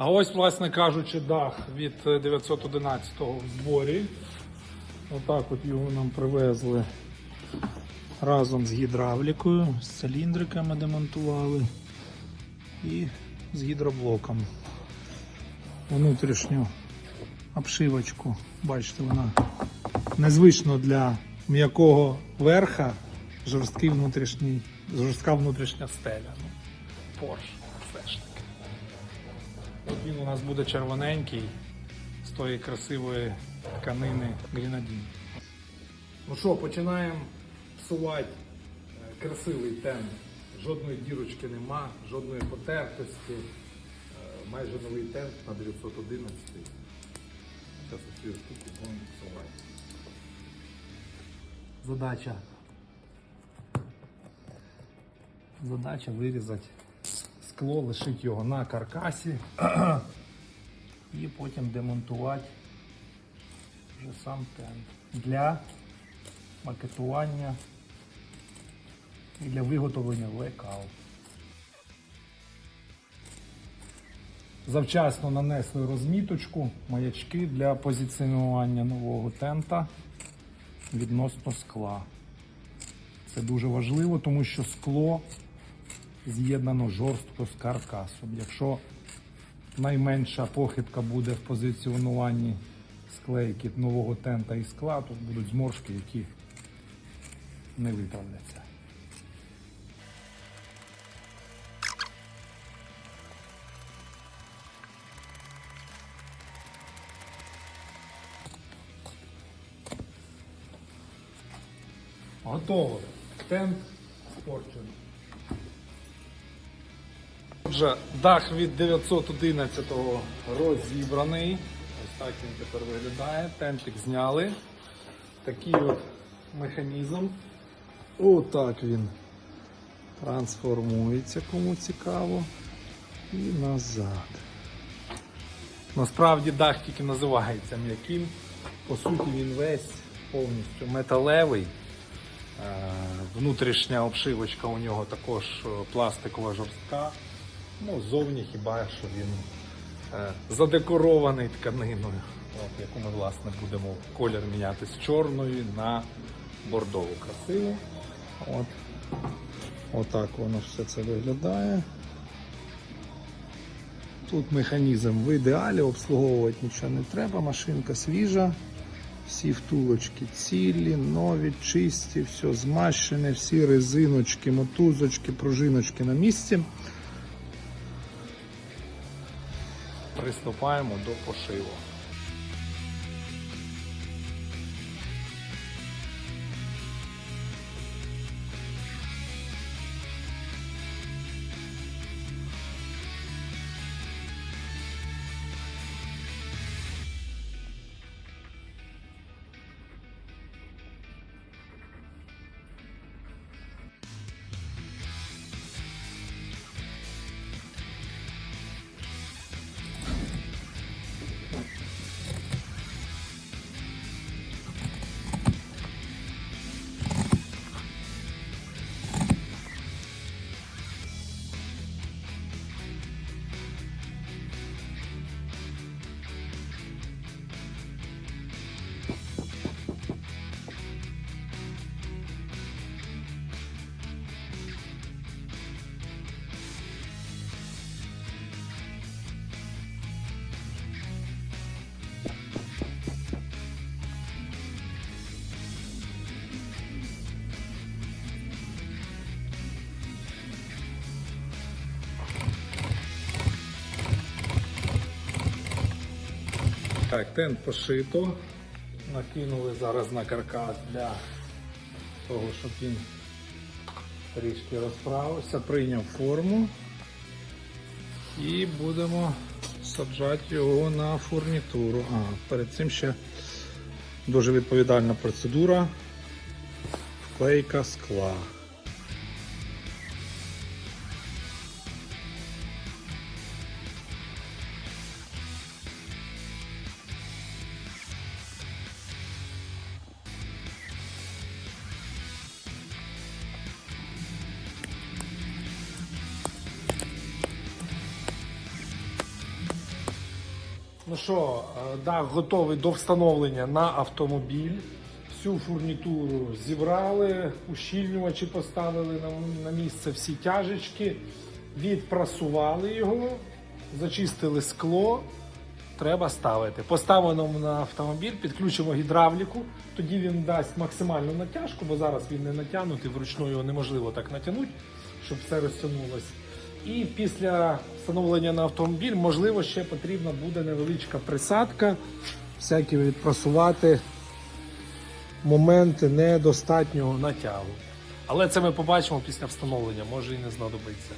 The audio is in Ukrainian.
А ось, власне кажучи, дах від е, 911-го в зборі. Отак от його нам привезли разом з гідравлікою, з циліндриками демонтували і з гідроблоком. Внутрішню обшивочку, бачите, вона незвично для м'якого верха, жорсткий внутрішній, жорстка внутрішня стеля. Ну, Порш, таки. От він у нас буде червоненький з тої красивої тканини грінадін. Ну що, починаємо псувати е, красивий тент. Жодної дірочки нема, жодної потертості. Е, Майже новий тент на 911. Зараз цю штуку будемо псувати. Задача. Задача вирізати скло, лишити його на каркасі і потім демонтувати вже сам тент для макетування і для виготовлення лекал. Завчасно нанесли розміточку, маячки для позиціонування нового тента відносно скла. Це дуже важливо, тому що скло з'єднано жорстко з каркасом. Якщо найменша похибка буде в позиціонуванні склейки нового тента і скла, то будуть зморшки, які не виправляться. Готово. Тент спорчений. Отже, дах від 911-го розібраний. Ось так він тепер виглядає. Тентик зняли. Такий от механізм. Отак він трансформується, кому цікаво. І назад. Насправді дах тільки називається м'яким. По суті, він весь повністю металевий. Е, Внутрішня обшивочка у нього також е, пластикова жорстка. Ну, зовні хіба що він е, задекорований тканиною, от, яку ми власне будемо колір міняти з чорної на бордову красиву. От. Отак воно все це виглядає. Тут механізм в ідеалі, обслуговувати нічого не треба, машинка свіжа. Всі втулочки цілі, нові, чисті, все змащене, всі резиночки, мотузочки, пружиночки на місці. Приступаємо до пошиву. Так, тент пошито. Накинули зараз на каркас для того, щоб він трішки розправився, прийняв форму. І будемо саджати його на фурнітуру. А, перед цим ще дуже відповідальна процедура. Вклейка скла. Ну що, е, дах готовий до встановлення на автомобіль. Всю фурнітуру зібрали, ущільнювачі поставили на, місце всі тяжечки, відпрасували його, зачистили скло. Треба ставити. Поставимо на автомобіль, підключимо гідравліку, тоді він дасть максимальну натяжку, бо зараз він не натягнутий, вручну його неможливо так натягнути, щоб все розтягнулося. І після встановлення на автомобіль, можливо, ще потрібна буде невеличка присадка, всякі відпрасувати моменти недостатнього натягу. Але це ми побачимо після встановлення, може і не знадобиться.